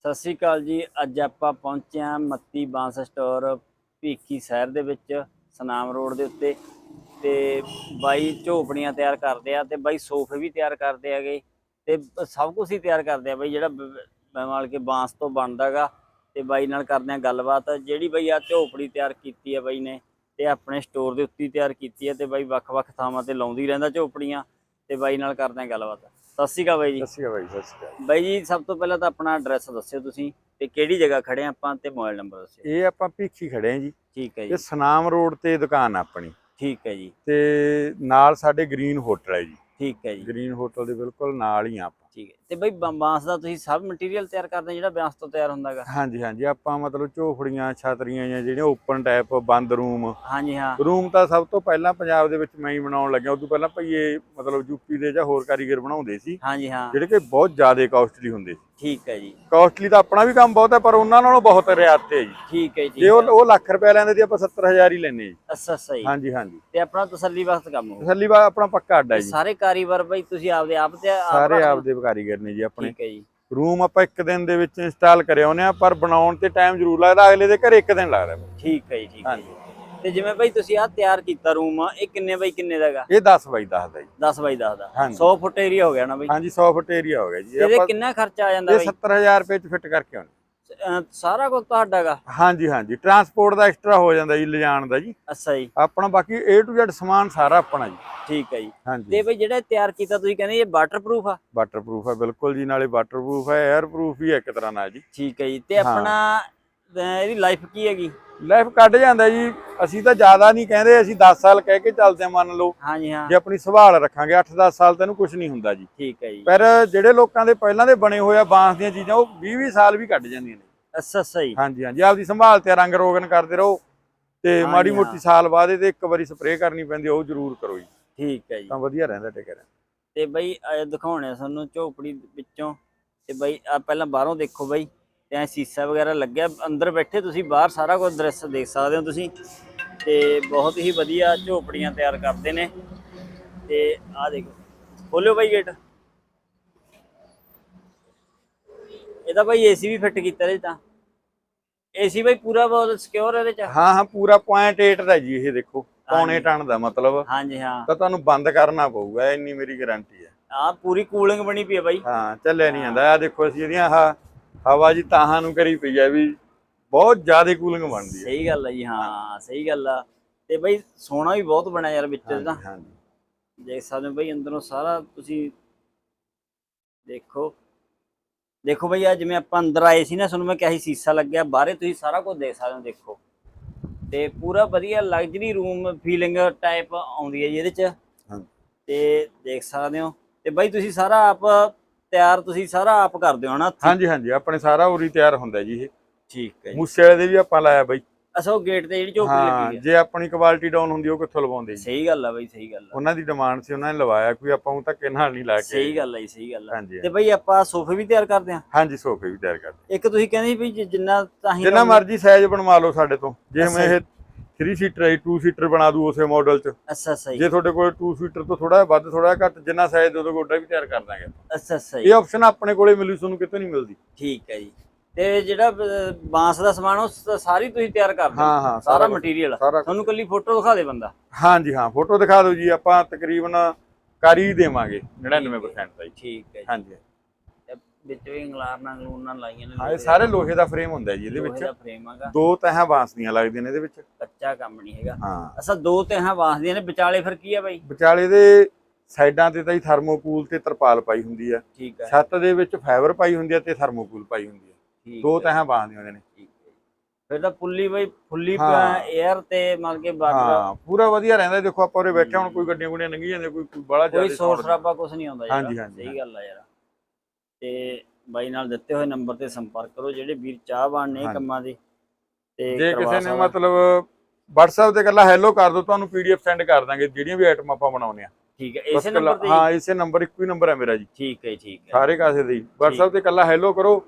ਸਤਿ ਸ਼੍ਰੀ ਅਕਾਲ ਜੀ। ਅੱਜ ਆਪਾਂ ਪਹੁੰਚੇ ਹਾਂ ਮੱਤੀ ਬਾਂਸ ਸਟੋਰ ਭੀਖੀ ਸ਼ਹਿਰ ਦੇ ਵਿੱਚ, ਸਨਾਮ ਰੋਡ ਦੇ ਉੱਤੇ। ਤੇ ਬਾਈ ਝੋਪੜੀਆਂ ਤਿਆਰ ਕਰਦੇ ਆ ਤੇ ਬਾਈ ਸੋਫੇ ਵੀ ਤਿਆਰ ਕਰਦੇ ਹੈਗੇ। ਤੇ ਸਭ ਕੁਝ ਹੀ ਤਿਆਰ ਕਰਦੇ ਆ ਬਾਈ, ਜਿਹੜਾ ਬ- ਬ- ਮਾਲ ਕੇ ਬਾਂਸ ਤੋਂ ਬਣਦਾਗਾ ਤੇ ਬਾਈ ਨਾਲ ਕਰਦੇ ਆ ਗੱਲਬਾਤ। ਜਿਹੜੀ ਬਾਈ ਆ ਝੋਪੜੀ ਤਿਆਰ ਕੀਤੀ ਆ ਬਾਈ ਨੇ, ਤੇ ਆਪਣੇ ਸਟੋਰ ਦੇ ਉੱਤੇ ਤਿਆਰ ਕੀਤੀ ਹੈ ਤੇ ਬਾਈ ਵੱਖ-ਵੱਖ ਥਾਵਾਂ ਤੇ ਲਾਉਂਦੀ ਰਹਿੰਦਾ ਝੋਪੜੀਆਂ। ਤੇ ਬਾਈ ਨਾਲ ਕਰਦੇ ਆ ਗੱਲਬਾਤ। ਸਤਿ ਸ਼੍ਰੀ ਅਕਾਲ ਬਾਈ ਜੀ। ਸਤਿ ਸ਼੍ਰੀ ਅਕਾਲ ਬਾਈ ਸਤਿ ਸ਼੍ਰੀ ਅਕਾਲ। ਬਾਈ ਜੀ ਸਭ ਤੋਂ ਪਹਿਲਾਂ ਤਾਂ ਆਪਣਾ ਐਡਰੈਸ ਦੱਸਿਓ ਤੁਸੀਂ ਤੇ ਕਿਹੜੀ ਜਗ੍ਹਾ ਖੜੇ ਆ ਆਪਾਂ ਤੇ ਮੋਬਾਈਲ ਨੰਬਰ ਦੱਸਿਓ। ਇਹ ਆਪਾਂ ਭੀਖੀ ਖੜੇ ਆ ਜੀ। ਠੀਕ ਹੈ ਇਹ ਜੀ। ਸਨਾਮ ਰੋਡ ਤੇ ਦੁਕਾਨ ਆ ਆਪਣੀ। ਠੀਕ ਹੈ ਜੀ। ਤੇ ਨਾਲ ਸਾਡੇ ਗ੍ਰੀਨ ਹੋਟਲ ਹੈ ਜੀ। ਠੀਕ ਹੈ ਜੀ। ਗ੍ਰੀਨ ਹੋਟਲ ਦੇ ਬਿਲਕੁਲ ਨਾਲ ਹੀ ਆ ਆਪਾਂ। ਠੀਕ ਹੈ। ਤੇ ਬਾਈ ਬਾਂਸ ਦਾ ਤੁਸੀਂ ਸਭ ਮਟੀਰੀਅਲ ਤਿਆਰ ਕਰਦੇ ਜਿਹੜਾ ਬਾਂਸ ਤੋਂ ਤਿਆਰ ਹੁੰਦਾਗਾ ਹਾਂਜੀ ਹਾਂਜੀ। ਆਪਾਂ ਮਤਲਬ ਝੋਫੜੀਆਂ ਛਤਰੀਆਂ ਜਾਂ ਜਿਹੜੀਆਂ ਓਪਨ ਟਾਈਪ ਬੰਦ ਰੂਮ ਹਾਂਜੀ ਹਾਂ। ਰੂਮ ਤਾਂ ਸਭ ਤੋਂ ਪਹਿਲਾਂ ਪੰਜਾਬ ਦੇ ਵਿੱਚ ਮੈਂ ਹੀ ਬਣਾਉਣ ਲੱਗਿਆ। ਉਦੋਂ ਪਹਿਲਾਂ ਭਈਏ ਮਤਲਬ ਯੂਪੀ ਦੇ ਜਾਂ ਹੋਰ ਕਾਰੀਗਰ ਬਣਾਉਂਦੇ ਸੀ। ਹਾਂਜੀ ਹਾਂ। ਜਿਹੜੇ ਕਿ ਬਹੁਤ ਜ਼ਿਆਦਾ ਕਾਸਟਲੀ ਹੁੰਦੇ ਸੀ। ਠੀਕ ਹੈ ਜੀ। ਕਾਸਟਲੀ ਤਾਂ ਆਪਣਾ ਵੀ ਕੰਮ ਬਹੁਤ ਹੈ ਪਰ ਉਹਨਾਂ ਨਾਲੋਂ ਬਹੁਤ ਰਿਆਤ ਤੇ ਹੈ ਜੀ। ਠੀਕ ਹੈ ਜੀ ਜੇ ਉਹ ਉਹ ਲੱਖ ਰੁਪਏ ਲੈਂਦੇ ਸੀ ਆਪਾਂ 70000 ਹੀ ਲੈਨੇ ਜੀ। ਅੱਛਾ ਸਹੀ ਹਾਂਜੀ ਹਾਂਜੀ। ਤੇ ਆਪਣਾ ਤਸੱਲੀ ਵਕਤ ਕੰਮ ਹੋ ਤਸੱਲੀ ਬਾ ਆਪਣਾ ਪੱਕਾ ਅੱਡਾ ਤੇ ਜੀ ਸਾਰੇ ਕਾਰੀਗਰ ਬਾਈ ਤੁਸੀਂ ਆਪਦੇ ਆਪ ਤੇ ਸਾਰੇ? ਆਪਦੇ ਕਾਰੀਗਰ ਨੇ ਜੀ ਆਪਣੇ। ਠੀਕ ਹੈ ਜੀ। ਰੂਮ ਆਪਾਂ ਇੱਕ ਦਿਨ ਦੇ ਵਿੱਚ ਇੰਸਟਾਲ ਕਰਿਆ ਉਹਨੇ ਆ ਪਰ ਬਣਾਉਣ ਤੇ ਟਾਈਮ ਜ਼ਰੂਰ ਲੱਗਦਾ ਅਗਲੇ ਦੇ ਘਰੇ ਇੱਕ ਦਿਨ ਲੱਗਦਾ ਠੀਕ ਹੈ ਜੀ ਠੀਕ ਹੈ ਤੇ ਜਿਵੇਂ ਬਾਈ ਤੁਸੀਂ ਆਹ ਤਿਆਰ ਕੀਤਾ ਰੂਮ ਇਹ ਕਿੰਨੇ ਬਾਈ ਕਿੰਨੇ ਦਾਗਾ ਇਹ 10 ਬਾਈ 10 ਦਾ ਜੀ। 10 ਬਾਈ 10 ਦਾ। ਹਾਂਜੀ। 100 ਫੁੱਟ ਏਰੀਆ ਹੋ ਗਿਆ ਨਾ ਬਾਈ? ਹਾਂਜੀ 100 ਫੁੱਟ ਏਰੀਆ ਹੋ ਗਿਆ ਜੀ। ਇਹਦੇ ਕਿੰਨਾ ਖਰਚਾ ਆ ਜਾਂਦਾ ਇਹ ਬਾਈ? 70000 ਰੁਪਏ ਚ ਫਿੱਟ ਕਰਕੇ ਆਉਣੇ। ਅਹ ਸਾਰਾ ਕੁਝ ਤੁਹਾਡਾਗਾ ਹਾਂਜੀ ਹਾਂਜੀ। ਟਰਾਂਸਪੋਰਟ ਦਾ ਐਕਸਟਰਾ ਹੋ ਜਾਂਦਾ ਜੀ ਲਿਜਾਣ ਦਾ ਜੀ। ਅੱਛਾ ਜੀ। ਆਪਣਾ ਬਾਕੀ A to Z ਸਮਾਨ ਸਾਰਾ ਆਪਣਾ ਜੀ। ਠੀਕ ਹੈ ਜੀ। ਹਾਂਜੀ। ਤੇ ਬਈ ਜਿਹੜਾ ਇਹ ਤਿਆਰ ਕੀਤਾ ਤੁਸੀਂ ਕਹਿੰਦੇ ਇਹ ਵਾਟਰਪ੍ਰੂਫ ਆ? ਵਾਟਰਪ੍ਰੂਫ ਹੈ ਬਿਲਕੁਲ ਜੀ। ਨਾਲੇ ਵਾਟਰਪ੍ਰੂਫ ਹੈ 에ਅਰਪ੍ਰੂਫ ਵੀ ਹੈ ਇੱਕ ਤਰ੍ਹਾਂ ਨਾਲ ਜੀ। ਠੀਕ ਹੈ ਜੀ। ਤੇ ਆਪਣਾ ਇਹਦੀ ਲਾਈਫ ਕੀ ਹੈਗੀ? ਲਾਈਫ ਕੱਢ ਜਾਂਦਾ ਜੀ। ਅਸੀਂ ਤਾਂ ਜ਼ਿਆਦਾ ਨਹੀਂ ਕਹਿੰਦੇ ਅਸੀਂ 10 ਸਾਲ ਕਹਿ ਕੇ ਚੱਲਦੇ ਹਾਂ ਮੰਨ ਲਓ। ਹਾਂਜੀ ਹਾਂ। ਜੇ ਆਪਣੀ ਸੰਭਾਲ ਰੱਖਾਂਗੇ 8-10 ਸਾਲ ਤੈਨੂੰ ਕੁਝ ਨਹੀਂ ਹੁੰਦਾ ਜੀ। ਠੀਕ ਹੈ ਜੀ। ਪਰ ਜਿਹੜੇ ਲੋਕਾਂ ਦੇ ਪਹਿਲਾਂ ਦੇ ਬਣੇ ਹੋਏ ਆ ਬਾਂਸ ਦੀਆਂ ਚੀਜ਼ਾਂ ਉਹ 20-20 ਸਾਲ ਵੀ ਕੱਢ ਜਾਂਦੀਆਂ ਨੇ। ਅੱਛਾ ਸਹੀ ਹਾਂਜੀ ਹਾਂਜੀ। ਆਪਦੀ ਸੰਭਾਲ ਤੇ ਰੰਗ ਰੋਗਨ ਕਰਦੇ ਰਹੋ ਤੇ ਮਾੜੀ। ਮੋਟੀ ਸਾਲ ਬਾਅਦ ਇਹਦੇ ਇੱਕ ਵਾਰੀ ਸਪਰੇਅ ਕਰਨੀ ਪੈਂਦੀ ਆ, ਉਹ ਜ਼ਰੂਰ ਕਰੋ ਜੀ। ਠੀਕ ਹੈ ਜੀ। ਤਾਂ ਵਧੀਆ ਰਹਿੰਦਾ ਟਿਕਿਆ ਤੇ ਬਈ ਦਿਖਾਉਣੇ ਆ ਤੁਹਾਨੂੰ ਝੋਪੜੀ ਵਿੱਚੋਂ। ਤੇ ਬਈ ਆ ਪਹਿਲਾਂ ਬਾਹਰੋਂ ਦੇਖੋ ਬਈ। ਤੇ ਐ ਸੀਸਾ ਵਗੈਰਾ ਲੱਗਿਆ। ਅੰਦਰ ਬੈਠੇ ਤੁਸੀਂ ਬਾਹਰ ਸਾਰਾ ਕੁਝ ਦ੍ਰਿਸ਼ ਦੇਖ ਸਕਦੇ ਹੋ ਤੁਸੀਂ। ਤੇ ਬਹੁਤ ਹੀ ਵਧੀਆ ਝੋਪੜੀਆਂ ਤਿਆਰ ਕਰਦੇ ਨੇ। ਤੇ ਆ ਦੇਖੋ ਖੋਲਿਓ ਬਈ ਗੇਟ। ਇਹਦਾ ਬਈ ਏਸੀ ਵੀ ਫਿੱਟ ਕੀਤਾ 'ਚ ਤਾਂ। ਏਸੀ ਬਈ ਪੂਰਾ ਬਹੁਤ ਸਿਕਿਉਰ ਇਹਦੇ ਚ। ਹਾਂ ਹਾਂ ਪੂਰਾ 0.8 ਦਾ ਜੀ ਇਹ ਦੇਖੋ। ਪੌਣੇ। ਟਨ ਦਾ ਮਤਲਬ। ਹਾਂਜੀ ਹਾਂ। ਤਾਂ ਤੁਹਾਨੂੰ ਬੰਦ ਕਰਨਾ ਪਊਗਾ ਇੰਨੀ ਮੇਰੀ ਗਾਰੰਟੀ ਹੈ। ਆ ਪੂਰੀ ਕੂਲਿੰਗ ਬਣੀ ਪਈ ਹੈ ਬਾਈ। ਹਾਂ ਚੱਲਿਆ ਨਹੀਂ ਜਾਂਦਾ। ਆ ਦੇਖੋ ਅਸੀਂ ਇਹਦੀਆਂ ਆਹ ਹਵਾ ਜੀ ਤਾਹਾਂ ਨੂੰ ਕਰੀ ਪਈ ਹੈ ਵੀ ਬਹੁਤ ਜ਼ਿਆਦਾ ਕੂਲਿੰਗ ਬਣਦੀ ਹੈ ਸਹੀ ਗੱਲ ਹੈ ਜੀ ਹਾਂ ਸਹੀ ਗੱਲ ਆ। ਤੇ ਬਈ ਸੋਨਾ ਵੀ ਬਹੁਤ ਬਣਿਆ ਯਾਰ ਵਿੱਚ ਇਹਦਾ ਹਾਂਜੀ, ਦੇਖ ਸਕਦੇ ਹੋ ਬਈ ਅੰਦਰੋਂ ਸਾਰਾ ਤੁਸੀਂ ਦੇਖੋ। ਦੇਖੋ ਬਈ ਆ ਜਿਵੇਂ ਆਪਾਂ ਅੰਦਰ ਆਏ ਸੀ ਨਾ ਤੁਹਾਨੂੰ ਮੈਂ ਕਿਹਾ ਸੀ ਸੀਸਾ ਲੱਗਿਆ ਬਾਹਰੇ ਤੁਸੀਂ ਸਾਰਾ ਕੁਝ ਦੇਖ ਸਕਦੇ ਹੋ ਦੇਖੋ। ਤੇ ਪੂਰਾ ਵਧੀਆ ਲਗਜ਼ਰੀ ਰੂਮ ਫੀਲਿੰਗ ਟਾਈਪ ਆਉਂਦੀ ਹੈ ਜੀ ਇਹਦੇ ਚ। ਹਾਂ। ਤੇ ਦੇਖ ਸਕਦੇ ਹੋ। ਤੇ ਬਈ ਤੁਸੀਂ ਸਾਰਾ ਆਪ ਤਿਆਰ ਤੁਸੀਂ ਸਾਰਾ ਆਪ ਕਰਦੇ ਹੋ ਹੱਥੀਂ? ਹਾਂਜੀ ਹਾਂਜੀ ਆਪਣੇ ਸਾਰਾ ਉਰੀ ਤਿਆਰ ਹੁੰਦਾ ਜੀ ਇਹ। ਠੀਕ ਹੈ ਜੀ। ਮੂਸੇ ਵਾਲੇ ਦੇ ਵੀ ਆਪਾਂ ਲਾਇਆ ਬਾਈ। ਅਸਾ ਉਹ ਗੇਟ ਤੇ ਜਿਹੜੀ ਝੋਪੜੀ ਹਾਂ ਲੱਗੀ ਹੈ ਜੇ ਆਪਣੀ ਕੁਆਲਿਟੀ ਡਾਊਨ ਹੁੰਦੀ ਉਹ ਕਿੱਥੋਂ ਲਵਾਉਂਦੇ ਜੀ? ਸਹੀ ਗੱਲ ਆ ਬਈ ਸਹੀ ਗੱਲ ਆ। ਉਹਨਾਂ ਦੀ ਡਿਮਾਂਡ ਸੀ ਉਹਨਾਂ ਨੇ ਲਵਾਇਆ ਕੋਈ ਆਪਾਂ ਨੂੰ ਧੱਕੇ ਨਾਲ ਨਹੀਂ ਲਾ ਕੇ ਸਹੀ ਗੱਲ ਆ ਸਹੀ ਗੱਲ ਆ। ਤੇ ਬਈ ਆਪਾਂ ਸੋਫੇ ਵੀ ਤਿਆਰ ਕਰਦੇ ਆ? ਹਾਂਜੀ ਸੋਫੇ ਵੀ ਤਿਆਰ ਕਰਦੇ ਇੱਕ ਤੁਸੀਂ ਕਹਿੰਦੇ ਵੀ ਜਿੰਨਾ ਚਾਹੀਦਾ ਜਿੰਨਾ ਮਰਜ਼ੀ ਸਾਈਜ਼ ਬਣਵਾ ਲਓ ਸਾਡੇ ਤੋਂ। ਜੇ ਮੈਂ ਇਹ 3 ਸੀਟਰ ਹੈ 2 ਸੀਟਰ ਬਣਾ ਦੂ ਉਸੇ ਮਾਡਲ 'ਚ। ਅੱਛਾ ਸਹੀ ਜੇ। ਤੁਹਾਡੇ ਕੋਲ 2 ਸੀਟਰ ਤੋਂ ਥੋੜਾ ਵੱਧ ਥੋੜਾ ਘੱਟ ਜਿੰਨਾ ਸਾਈਜ਼ ਦੋ ਦੋ ਗੋਡਾ ਵੀ ਤਿਆਰ ਕਰ ਦਾਂਗੇ। ਅੱਛਾ ਸਹੀ ਇਹ ਆਪਸ਼ਨ ਆਪਣੇ ਕੋਲੇ ਮਿਲੂ ਤੁਹਾਨੂੰ ਕਿਤੇ ਨਹੀਂ ਮਿਲਦੀ। ਠੀਕ ਹੈ ਜੀ। ਤੇ ਜਿਹੜਾ ਬਾਂਸ ਦਾ ਸਮਾਨ ਉਹ ਸਾਰੀ ਤੁਸੀਂ ਤਿਆਰ ਕਰਦੇ ਹੋ? ਹਾਂ ਹਾਂ ਸਾਰਾ ਮਟੀਰੀਅਲ ਤੁਹਾਨੂੰ ਕੱਲੀ ਫੋਟੋ ਦਿਖਾ ਦੇ ਬੰਦਾ। ਹਾਂਜੀ ਹਾਂ ਫੋਟੋ ਦਿਖਾ ਦਿਓ ਜੀ। ਆਪਾਂ ਤਕਰੀਬਨ ਕਰ ਹੀ ਦੇਵਾਂਗੇ 99% ਦਾ ਜੀ। ਠੀਕ ਹੈ ਜੀ। ਹਾਂਜੀ। ਵਿੱਚ ਵੀ ਇੰਗਲਾਰਨਾਂ ਗਲੂਨਾਂ ਲਾਈਆਂ ਨੇ ਹਾਂ ਇਹ ਸਾਰੇ ਲੋਹੇ ਦਾ ਫਰੇਮ ਹੁੰਦਾ ਜੀ ਇਹਦੇ ਵਿੱਚ। ਦਾ ਫਰੇਮ ਹੈਗਾ। ਦੋ ਤਹਾਂ ਬਾਂਸ ਦੀਆਂ ਲੱਗਦੀਆਂ ਨੇ ਇਹਦੇ ਵਿੱਚ। ਕੱਚਾ ਕੰਮ ਨਹੀਂ ਹੈਗਾ। ਹਾਂ। ਅਸਾ ਦੋ ਤਿਹਾਂ ਬਾਂਸਦੀਆਂ ਨੇ ਵਿਚਾਲੇ ਫਿਰ ਕੀ ਆ ਬਾਈ? ਵਿਚਾਲੇ ਦੇ ਸਾਈਡਾਂ ਤੇ ਤਾਂ ਹੀ ਥਰਮੋਕੂਲ ਤੇ ਤਰਪਾਲ ਪਾਈ ਹੁੰਦੀ ਆ। ਠੀਕ ਹੈ ਛੱਤ ਦੇ ਵਿੱਚ ਫਾਈਬਰ ਪਾਈ ਹੁੰਦੀ ਆ ਤੇ ਥਰਮੋਕੂਲ ਪਾਈ ਹੁੰਦੀ ਆ। ਦੋ ਤਹਾਂ ਬਾਂਸ ਦੀਆਂ ਹੁੰਦੀਆਂ ਨੇ। ਫਿਰ ਤਾਂ ਪੁੱਲੀ ਬਈ ਫੁੱਲੀ। 에ਅਰ ਤੇ ਮਤਲਬ ਕਿ ਬਾਰਡਰ ਹਾਂ ਪੂਰਾ ਵਧੀਆ ਰਹਿੰਦਾ ਦੇਖੋ ਆਪਾਂ ਉਰੇ ਬੈਠੇ ਹੁਣ ਕੋਈ ਗੱਡੀਆਂ ਗੁੱਡੀਆਂ ਲੰਘੀ ਜਾਂਦੀਆਂ ਕੋਈ ਕੋਈ ਬੜਾ ਕੋਈ ਜ਼ਿਆਦਾ ਸੋਰਸ ਰਾਬਾ ਕੁਝ ਨਹੀਂ ਆਉਂਦਾ ਯਾਰ ਸਹੀ ਗੱਲ ਆ ਯਾਰ। ਤੇ ਬਾਈ ਨਾਲ ਦਿੱਤੇ ਹੋਏ ਨੰਬਰ ਤੇ ਸੰਪਰਕ ਕਰੋ ਜਿਹੜੇ ਵੀਰ ਚਾਹਵਾਨ ਨੇ। ਕੰਮਾਂ ਦੇ ਤੇ ਜੇ ਕਿਸੇ ਨੇ। ਮਤਲਬ WhatsApp ਤੇ ਕੱਲਾ ਹੈਲੋ ਕਰ ਦੋ ਤੁਹਾਨੂੰ PDF ਸੈਂਡ ਕਰ ਦਾਂਗੇ ਜਿਹੜੀਆਂ ਵੀ ਆਈਟਮ ਆਪਾਂ ਬਣਾਉਣੇ ਆ ਠੀਕ ਹੈ ਇਸੇ ਨੰਬਰ ਤੇ ਹਾਂ? ਇਸੇ ਨੰਬਰ ਇੱਕੋ ਹੀ ਨੰਬਰ ਹੈ ਮੇਰਾ ਜੀ। ਠੀਕ ਹੈ ਠੀਕ ਹੈ। ਸਾਰੇ ਕਾਸੇ ਦੇ ਹੀ। WhatsApp ਤੇ ਕੱਲਾ ਹੈਲੋ ਕਰੋ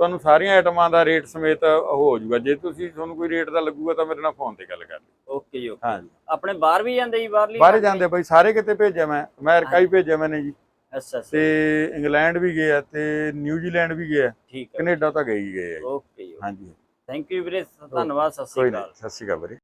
ਤੁਹਾਨੂੰ ਸਾਰੀਆਂ ਆਈਟਮਾਂ ਦਾ ਰੇਟ ਸਮੇਤ ਉਹ ਹੋ ਜਾਊਗਾ। ਜੇ ਤੁਸੀਂ ਤੁਹਾਨੂੰ ਕੋਈ ਰੇਟ ਦਾ ਲੱਗੂਗਾ ਤਾਂ ਮੇਰੇ ਨਾਲ ਫੋਨ ਤੇ ਗੱਲ ਕਰ ਲਿਓ। ਓਕੇ ਜੀ ਓਕੇ। ਹਾਂਜੀ। ਆਪਣੇ ਬਾਹਰ ਵੀ ਜਾਂਦੇ ਜੀ ਬਾਹਰਲੀ ਬਾਹਰੇ ਜਾਂਦੇ? ਬਾਈ ਸਾਰੇ ਕਿਤੇ ਭੇਜਿਆ ਮੈਂ ਅਮਰੀਕਾ ਵੀ ਭੇਜਿਆ ਮੈਨੇ ਜੀ। ਅੱਛਾ ਤੇ ਇੰਗਲੈਂਡ ਵੀ ਗਏ ਆ ਤੇ ਨਿਊਜ਼ੀਲੈਂਡ ਵੀ ਗਏ ਆ ਠੀਕ ਹੈ। ਕੈਨੇਡਾ ਤਾਂ ਗਏ ਹੀ ਗਏ ਆ ਜੀ। ਓਕੇ ਜੀ ਹਾਂਜੀ। ਥੈਂਕ ਯੂ ਵੀਰੇ ਧੰਨਵਾਦ ਸਤਿ ਕੋਈ ਸ਼੍ਰੀ ਨਹੀਂ ਅਕਾਲ। ਸਤਿ ਸ਼੍ਰੀ ਅਕਾਲ ਵੀਰੇ।